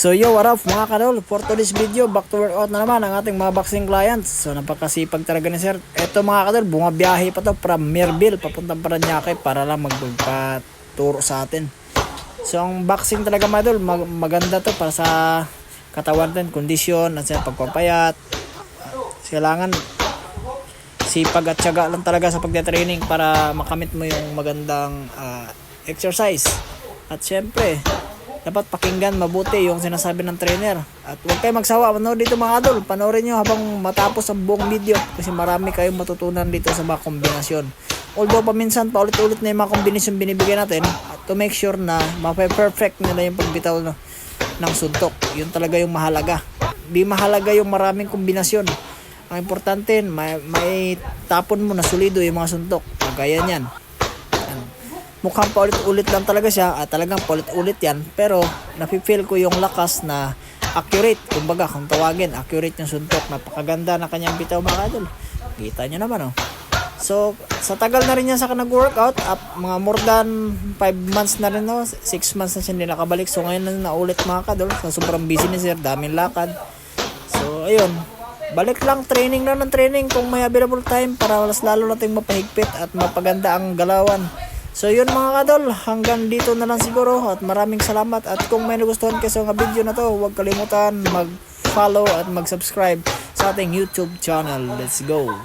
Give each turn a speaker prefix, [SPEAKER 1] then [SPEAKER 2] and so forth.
[SPEAKER 1] So yo, what up mga kadol? For today's video, back to workout na naman ang ating mga boxing clients. So napakasipag talaga ni sir. Eto mga kadol, bumabiyahe pa to from Merville papuntang Paranaque para lang magpaturo sa atin. So ang boxing talaga mga kadol, mag- maganda to para sa katawan din, kondisyon, at sa pagpapayat. Kailangan sipag at tiyaga lang talaga sa pagte-training para makamit mo yung magandang ah, exercise. At syempre, dapat pakinggan mabuti yung sinasabi ng trainer. At huwag kayo magsawa. Manood dito mga adol. Panoorin nyo habang matapos ang buong video. Kasi marami kayong matutunan dito sa mga kombinasyon. Although paminsan paulit-ulit na yung mga kombinasyon binibigay natin. At to make sure na mape-perfect nila yung pagbitaw ng suntok. Yun talaga yung mahalaga. Di mahalaga yung maraming kombinasyon. Ang importante, may, may tapon mo na solido yung mga suntok. Kagaya niyan mukhang paulit-ulit lang talaga siya at talagang paulit-ulit yan. Pero nafe-feel ko yung lakas na accurate. Kumbaga kung tawagin accurate yung suntok. Napakaganda na kanyang bitaw mga idol. Kita nyo naman oh. So sa tagal na rin yan sa nag-workout up mga more than 5 months na rin no 6 months na siya hindi nakabalik. So ngayon na naulit mga kadol so sobrang busy ni sir daming lakad. So ayun. Balik lang training lang ng training kung may available time para mas lalo nating mapahigpit at mapaganda ang galawan So yun mga kadol, hanggang dito na lang siguro at maraming salamat at kung may nagustuhan kayo sa mga video na to, huwag kalimutan mag-follow at mag-subscribe sa ating YouTube channel. Let's go!